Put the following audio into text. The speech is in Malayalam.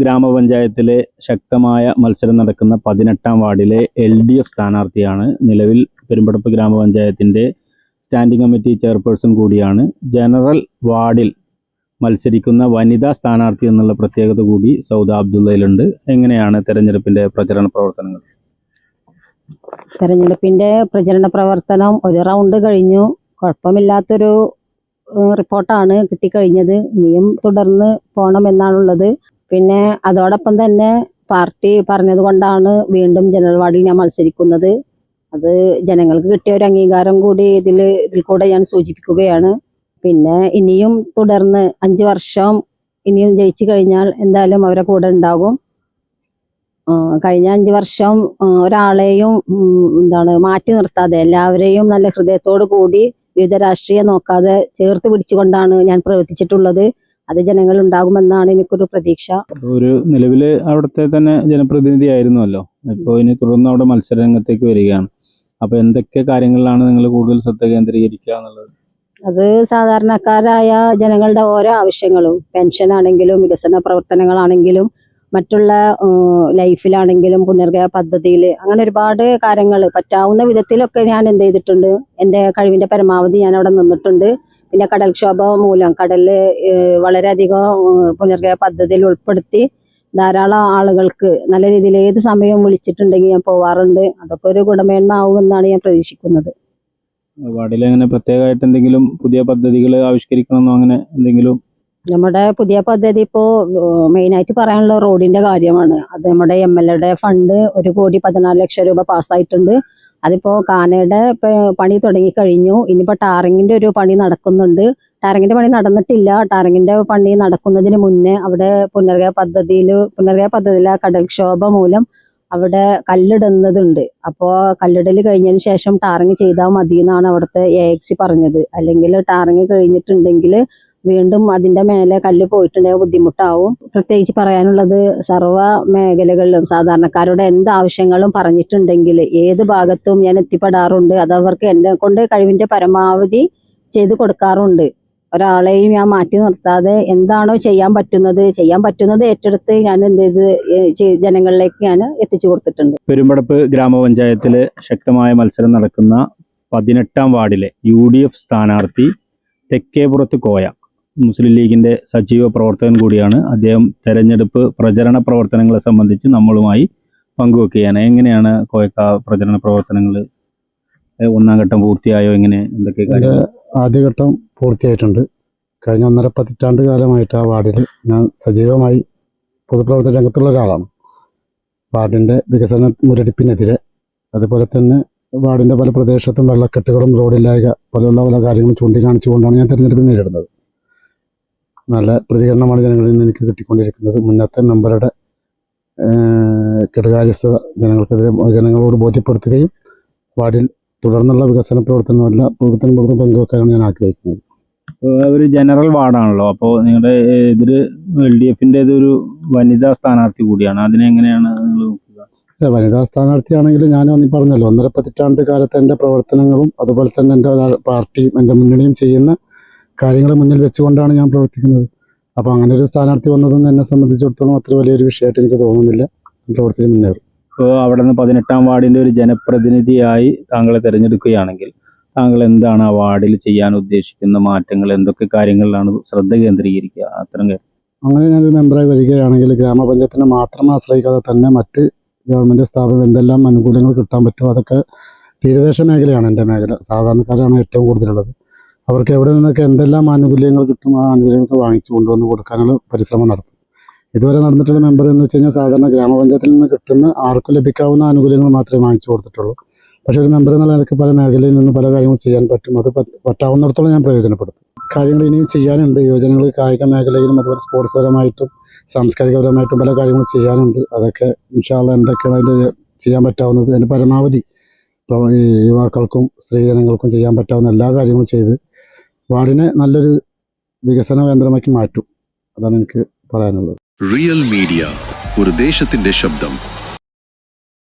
ഗ്രാമപഞ്ചായത്തിലെ ശക്തമായ മത്സരം നടക്കുന്ന പതിനെട്ടാം വാർഡിലെ എൽ ഡി എഫ് സ്ഥാനാർത്ഥിയാണ് നിലവിൽ പെരുമ്പടപ്പ് ഗ്രാമപഞ്ചായത്തിന്റെ സ്റ്റാൻഡിംഗ് കമ്മിറ്റി ചെയർപേഴ്സൺ കൂടിയാണ്. ജനറൽ വാർഡിൽ മത്സരിക്കുന്ന വനിതാ സ്ഥാനാർത്ഥി എന്നുള്ള പ്രത്യേകത കൂടി സൗദ അബ്ദുള്ളയിലുണ്ട്. എങ്ങനെയാണ് തെരഞ്ഞെടുപ്പിന്റെ പ്രചരണ പ്രവർത്തനങ്ങൾ? തെരഞ്ഞെടുപ്പിന്റെ പ്രചരണ പ്രവർത്തനം ഒരു റൗണ്ട് കഴിഞ്ഞു. കുഴപ്പമില്ലാത്തൊരു റിപ്പോർട്ടാണ് കിട്ടിക്കഴിഞ്ഞത്. ഇനിയും തുടർന്ന് പോകണമെന്നാണുള്ളത്. പിന്നെ അതോടൊപ്പം തന്നെ പാർട്ടി പറഞ്ഞത് കൊണ്ടാണ് വീണ്ടും ജനറൽ വാർഡിൽ ഞാൻ മത്സരിക്കുന്നത്. അത് ജനങ്ങൾക്ക് കിട്ടിയ ഒരു അംഗീകാരം കൂടി ഇതിൽ ഇതിൽ കൂടെ ഞാൻ സൂചിപ്പിക്കുകയാണ്. പിന്നെ ഇനിയും തുടർന്ന് അഞ്ച് വർഷം ഇനിയും ജയിച്ചു കഴിഞ്ഞാൽ എന്തായാലും അവരെ കൂടെ ഉണ്ടാകും. കഴിഞ്ഞ അഞ്ച് വർഷം ഒരാളെയും എന്താണ് മാറ്റി നിർത്താതെ എല്ലാവരെയും നല്ല ഹൃദയത്തോടു കൂടി വിവിധ രാഷ്ട്രീയം നോക്കാതെ ചേർത്ത് പിടിച്ചുകൊണ്ടാണ് ഞാൻ പ്രവർത്തിച്ചിട്ടുള്ളത്. അത് ജനങ്ങൾ ഉണ്ടാകുമെന്നാണ് എനിക്കൊരു പ്രതീക്ഷ. ഒരു നിലവിൽ അവിടുത്തെ തന്നെ ജനപ്രതിനിധി ആയിരുന്നല്ലോ ഇപ്പോൾ ഇനി തുടർന്ന് അവിടെ മത്സര രംഗത്തേക്ക് വരികയാണ്. അപ്പൊ എന്തൊക്കെ കാര്യങ്ങളിലാണ് നിങ്ങൾ കൂടുതൽ ശ്രദ്ധ കേന്ദ്രീകരിക്കുക എന്നുള്ളത്? അത് സാധാരണക്കാരായ ജനങ്ങളുടെ ഓരോ ആവശ്യങ്ങളും പെൻഷൻ ആണെങ്കിലും വികസന പ്രവർത്തനങ്ങളാണെങ്കിലും മറ്റുള്ള ലൈഫിലാണെങ്കിലും പുനർഗയ പദ്ധതിയിൽ അങ്ങനെ ഒരുപാട് കാര്യങ്ങൾ പറ്റാവുന്ന വിധത്തിലൊക്കെ ഞാൻ എന്ത് ചെയ്തിട്ടുണ്ട്. എന്റെ കഴിവിന്റെ പരമാവധി ഞാൻ അവിടെ നിന്നിട്ടുണ്ട്. പിന്നെ കടൽക്ഷോഭം മൂലം കടലിൽ വളരെയധികം പുനർഗയ പദ്ധതിയിൽ ഉൾപ്പെടുത്തി ധാരാളം ആളുകൾക്ക് നല്ല രീതിയിൽ ഏത് സമയവും വിളിച്ചിട്ടുണ്ടെങ്കിൽ ഞാൻ പോവാറുണ്ട്. അതൊക്കെ ഒരു ഗുണമേന്മ ആവുമെന്നാണ് ഞാൻ പ്രതീക്ഷിക്കുന്നത്. വാർഡിൽ അങ്ങനെ പ്രത്യേകമായിട്ട് എന്തെങ്കിലും പുതിയ പദ്ധതികൾ ആവിഷ്കരിക്കണമെന്നോ അങ്ങനെ എന്തെങ്കിലും നമ്മുടെ പുതിയ പദ്ധതി ഇപ്പോൾ മെയിനായിട്ട് പറയാനുള്ള റോഡിന്റെ കാര്യമാണ്. അത് നമ്മുടെ എം എൽ എയുടെ ഫണ്ട് ഒരു കോടി പതിനാല് ലക്ഷം രൂപ പാസ്സായിട്ടുണ്ട്. അതിപ്പോ കാനയുടെ പണി തുടങ്ങി കഴിഞ്ഞു ഇനിയിപ്പോ ടാറിങ്ങിന്റെ ഒരു പണി നടക്കുന്നുണ്ട്. ടാറിങ്ങിന്റെ പണി നടന്നിട്ടില്ല. ടാറിങ്ങിന്റെ പണി നടക്കുന്നതിന് മുന്നേ അവിടെ പുനർഗയ പദ്ധതിയിൽ പുനർഗയ പദ്ധതിയിലെ കടൽക്ഷോഭം മൂലം അവിടെ കല്ലിടുന്നതുണ്ട്. അപ്പോൾ കല്ലിടൽ കഴിഞ്ഞതിന് ശേഷം ടാറിങ് ചെയ്താൽ മതി എന്നാണ് അവിടുത്തെ എ എക്സി പറഞ്ഞത്. അല്ലെങ്കിൽ ടാറിങ് കഴിഞ്ഞിട്ടുണ്ടെങ്കിൽ വീണ്ടും അതിന്റെ മേലെ കല്ല് പോയിട്ടുണ്ടെങ്കിൽ ബുദ്ധിമുട്ടാവും. പ്രത്യേകിച്ച് പറയാനുള്ളത് സർവ മേഖലകളിലും സാധാരണക്കാരുടെ എന്ത് ആവശ്യങ്ങളും പറഞ്ഞിട്ടുണ്ടെങ്കിൽ ഏത് ഭാഗത്തും ഞാൻ എത്തിപ്പെടാറുണ്ട്. അത് അവർക്ക് എന്നെ കൊണ്ട് കഴിവിന്റെ പരമാവധി ചെയ്തു കൊടുക്കാറുണ്ട്. ഒരാളെയും ഞാൻ മാറ്റി നിർത്താതെ എന്താണോ ചെയ്യാൻ പറ്റുന്നത് ചെയ്യാൻ പറ്റുന്നത് ഏറ്റെടുത്ത് ഞാൻ എന്ത് ചെയ്ത് ജനങ്ങളിലേക്ക് ഞാൻ എത്തിച്ചു കൊടുത്തിട്ടുണ്ട്. പെരുമ്പടപ്പ് ഗ്രാമപഞ്ചായത്തിലെ ശക്തമായ മത്സരം നടക്കുന്ന പതിനെട്ടാം വാർഡിലെ യു ഡി എഫ് സ്ഥാനാർത്ഥി തെക്കേപുറത്ത് കോയ. മുസ്ലിം ലീഗിന്റെ സജീവ പ്രവർത്തകൻ കൂടിയാണ്. അദ്ദേഹം തെരഞ്ഞെടുപ്പ് പ്രചരണ പ്രവർത്തനങ്ങളെ സംബന്ധിച്ച് നമ്മളുമായി പങ്കുവെക്കുകയാണ്. എങ്ങനെയാണ് കോയക്ക പ്രചരണ പ്രവർത്തനങ്ങൾ? ഒന്നാം ഘട്ടം പൂർത്തിയായോ? എങ്ങനെ? എന്തൊക്കെ ആദ്യഘട്ടം പൂർത്തിയായിട്ടുണ്ട്. കഴിഞ്ഞ ഒന്നര പതിറ്റാണ്ട് കാലമായിട്ട് ആ വാർഡിൽ ഞാൻ സജീവമായി പൊതുപ്രവർത്തന രംഗത്തുള്ള ഒരാളാണ്. വാർഡിന്റെ വികസന മുരടിപ്പിനെതിരെ അതുപോലെ തന്നെ വാർഡിന്റെ പല പ്രദേശത്തും വെള്ളക്കെട്ടുകളും റോഡില്ലായക പോലെയുള്ള പല കാര്യങ്ങളും ചൂണ്ടിക്കാണിച്ചുകൊണ്ടാണ് ഞാൻ തിരഞ്ഞെടുപ്പ് നേരിടുന്നത്. നല്ല പ്രതികരണമാണ് ജനങ്ങളിൽ നിന്ന് എനിക്ക് കിട്ടിക്കൊണ്ടിരിക്കുന്നത്. മുന്നത്തെ മെമ്പറുടെ കെടുകാര്യസ്ഥത ജനങ്ങൾക്കെതിരെ ജനങ്ങളോട് ബോധ്യപ്പെടുത്തുകയും വാർഡിൽ തുടർന്നുള്ള വികസന പ്രവർത്തനമല്ല പ്രവർത്തന പ്രവർത്തനം പങ്കുവെക്കാനാണ് ഞാൻ ആഗ്രഹിക്കുന്നത്. ഒരു ജനറൽ വാർഡാണല്ലോ. അപ്പോൾ നിങ്ങളുടെ ഇതിൽ എൽ ഡി എഫിന്റെ ഒരു വനിതാ സ്ഥാനാർത്ഥി കൂടിയാണ്. അതിനെങ്ങനെയാണ് നിങ്ങൾ നോക്കുക? വനിതാ സ്ഥാനാർത്ഥിയാണെങ്കിൽ ഞാൻ ഒന്നി പറഞ്ഞല്ലോ ഒന്നര പതിറ്റാണ്ട് കാലത്ത് എന്റെ പ്രവർത്തനങ്ങളും അതുപോലെ തന്നെ എന്റെ പാർട്ടിയും എന്റെ മുന്നണിയും ചെയ്യുന്ന കാര്യങ്ങൾ മുന്നിൽ വെച്ചുകൊണ്ടാണ് ഞാൻ പ്രവർത്തിക്കുന്നത്. അപ്പോൾ അങ്ങനെ ഒരു സ്ഥാനാർത്ഥി വന്നതൊന്നും എന്നെ സംബന്ധിച്ചിടത്തോളം അത്ര വലിയൊരു വിഷയമായിട്ട് എനിക്ക് തോന്നുന്നില്ല. പ്രവർത്തിച്ച് മുന്നേറും. ഇപ്പോൾ അവിടെ നിന്ന് പതിനെട്ടാം വാർഡിന്റെ ഒരു ജനപ്രതിനിധിയായി താങ്കളെ തിരഞ്ഞെടുക്കുകയാണെങ്കിൽ താങ്കൾ എന്താണ് ആ വാർഡിൽ ചെയ്യാൻ ഉദ്ദേശിക്കുന്ന മാറ്റങ്ങൾ? എന്തൊക്കെ കാര്യങ്ങളിലാണ് ശ്രദ്ധ കേന്ദ്രീകരിക്കുക? അത്തരം അങ്ങനെ ഞാനൊരു മെമ്പറായി വരികയാണെങ്കിൽ ഗ്രാമപഞ്ചായത്തിനെ മാത്രം ആശ്രയിക്കാതെ തന്നെ മറ്റ് ഗവൺമെന്റ് സ്ഥാപനം എന്തെല്ലാം അനുകൂല്യങ്ങൾ കിട്ടാൻ പറ്റുമോ? അതൊക്കെ തീരദേശ മേഖലയാണ് എന്റെ മേഖല. സാധാരണക്കാരാണ് ഏറ്റവും കൂടുതലുള്ളത്. അവർക്ക് എവിടെ നിന്നൊക്കെ എന്തെല്ലാം ആനുകൂല്യങ്ങൾ കിട്ടും ആ ആനുകൂല്യങ്ങൾ വാങ്ങിച്ചു കൊണ്ടുവന്ന് കൊടുക്കാനുള്ള പരിശ്രമം നടത്തും. ഇതുവരെ നടന്നിട്ടുള്ള മെമ്പർ എന്ന് വെച്ച് കഴിഞ്ഞാൽ സാധാരണ ഗ്രാമപഞ്ചായത്തിൽ നിന്ന് കിട്ടുന്ന ആർക്കും ലഭിക്കാവുന്ന ആനുകൂല്യങ്ങൾ മാത്രമേ വാങ്ങിച്ചു കൊടുത്തിട്ടുള്ളൂ. പക്ഷേ ഒരു മെമ്പർ എന്നുള്ള നിലയ്ക്ക് പല മേഖലയിൽ നിന്ന് പല കാര്യങ്ങളും ചെയ്യാൻ പറ്റും. അത് പറ്റാവുന്നിടത്തോളം ഞാൻ പ്രയോജനപ്പെടുത്തും. കാര്യങ്ങൾ ഇനിയും ചെയ്യാനുണ്ട്. യുവജനങ്ങൾ കായിക മേഖലയിലും അതുപോലെ സ്പോർട്സ് പരമായിട്ടും സാംസ്കാരികപരമായിട്ടും പല കാര്യങ്ങളും ചെയ്യാനുണ്ട്. അതൊക്കെ ഇൻഷാല്ല എന്തൊക്കെയാണ് അതിന്റെ ചെയ്യാൻ പറ്റാവുന്നത്. അതിന്റെ പരമാവധി യുവാക്കൾക്കും സ്ത്രീജനങ്ങൾക്കും ചെയ്യാൻ പറ്റാവുന്ന എല്ലാ കാര്യങ്ങളും ചെയ്ത് വാർഡിനെ നല്ലൊരു വികസന കേന്ദ്രമാക്കി മാറ്റും. അതാണ് എനിക്ക് പറയാനുള്ളത്. റിയൽ മീഡിയ ഒരു ദേശത്തിന്റെ ശബ്ദം.